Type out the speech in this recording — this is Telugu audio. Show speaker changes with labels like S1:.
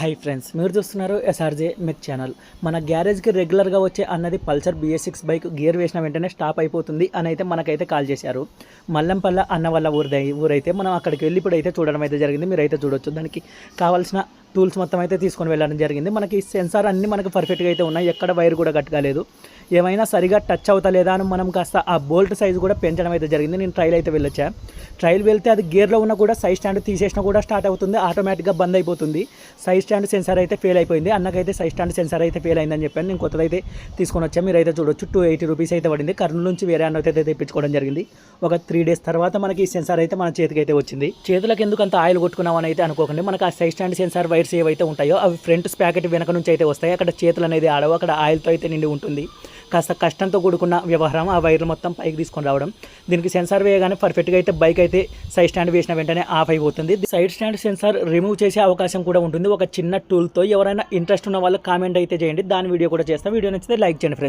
S1: హై ఫ్రెండ్స్ మీరు చూస్తున్నారు ఎస్ఆర్జే మెక్ ఛానల్ మన గ్యారేజ్కి రెగ్యులర్గా వచ్చే అన్నది Pulsar BS six bike gear వేసిన వెంటనే స్టాప్ అయిపోతుంది అని అయితే మనకైతే కాల్ చేశారు. మల్లంపల్ల అన్న వల్ల ఊరిదై ఊరైతే మనం అక్కడికి వెళ్ళి ఇప్పుడు అయితే చూడడం అయితే జరిగింది. మీరు అయితే చూడొచ్చు. దానికి కావాల్సిన టూల్స్ మొత్తం అయితే తీసుకొని వెళ్ళడం జరిగింది. మనకి సెన్సార్ అన్నీ మనకు పర్ఫెక్ట్గా అయితే ఉన్నాయి. ఎక్కడ వైర్ కూడా కట్టుకోలేదు ఏమైనా సరిగా టచ్ అవుతలేదా అని మనం కాస్త ఆ బోల్ట్ సైజ్ కూడా పెంచడం అయితే జరిగింది. నేను ట్రైల్ అయితే వెళ్ళొచ్చా? ట్రైల్ వెళ్తే అది గేర్లో ఉన్న కూడా సైజ్ స్టాండ్ తీసేసినా కూడా స్టార్ట్ అవుతుంది. ఆటోమేటిక్గా బంద్ అయిపోతుంది. సైజ్ స్టాండ్ సెన్సార్ అయితే ఫెయిల్ అయిపోయింది. అన్నకైతే సైజ్ స్టాండ్ సెన్సార్ అయితే ఫెయిల్ అయిందని చెప్పాను. నేను కొత్తది అయితే తీసుకొని వచ్చాను మీరు అయితే చూడొచ్చు. టూ ఎయిటీ రూపీస్ అయితే పడింది. కర్నూలు నుంచి వేరే అన్న అయితే తెప్పించుకోవడం జరిగింది. ఒక త్రీ డేస్ తర్వాత మనకి ఈ సెన్సార్ అయితే మన చేతికి అయితే వచ్చింది. చేతులకు ఎందుకు అంత ఆయిల్ కొట్టుకున్నామని అయితే అనుకోకండి. మనకు ఆ సైజ్ స్టాండ్ సెన్సార్ వైర్స్ ఏవైతే ఉంటాయో అవి ఫ్రంట్ ప్యాకెట్ వెనక నుంచి అయితే వస్తాయి. అక్కడ చేతులు అనేది ఆడవు అక్కడ ఆయిల్తో అయితే నిండి ఉంటుంది. కాస్త కష్టంతో కూడుకున్న వ్యవహారం ఆ వైర్లు మొత్తం పైకి తీసుకొని రావడం. దీనికి సెన్సార్ వేయగానే పర్ఫెక్ట్గా అయితే బైక్ అయితే సైడ్ స్టాండ్ వేసిన వెంటనే ఆఫ్ అయిపోతుంది. సైడ్ స్టాండ్ సెన్సార్ రిమూవ్ చేసే అవకాశం కూడా ఉంటుంది. ఒక చిన్న టూల్తో ఎవరైనా ఇంట్రెస్ట్ ఉన్న వాళ్ళు కామెంట్ అయితే చేయండి. దాని వీడియో కూడా చేస్తాం. వీడియో నచ్చితే లైక్ చేయండి ఫ్రెండ్స్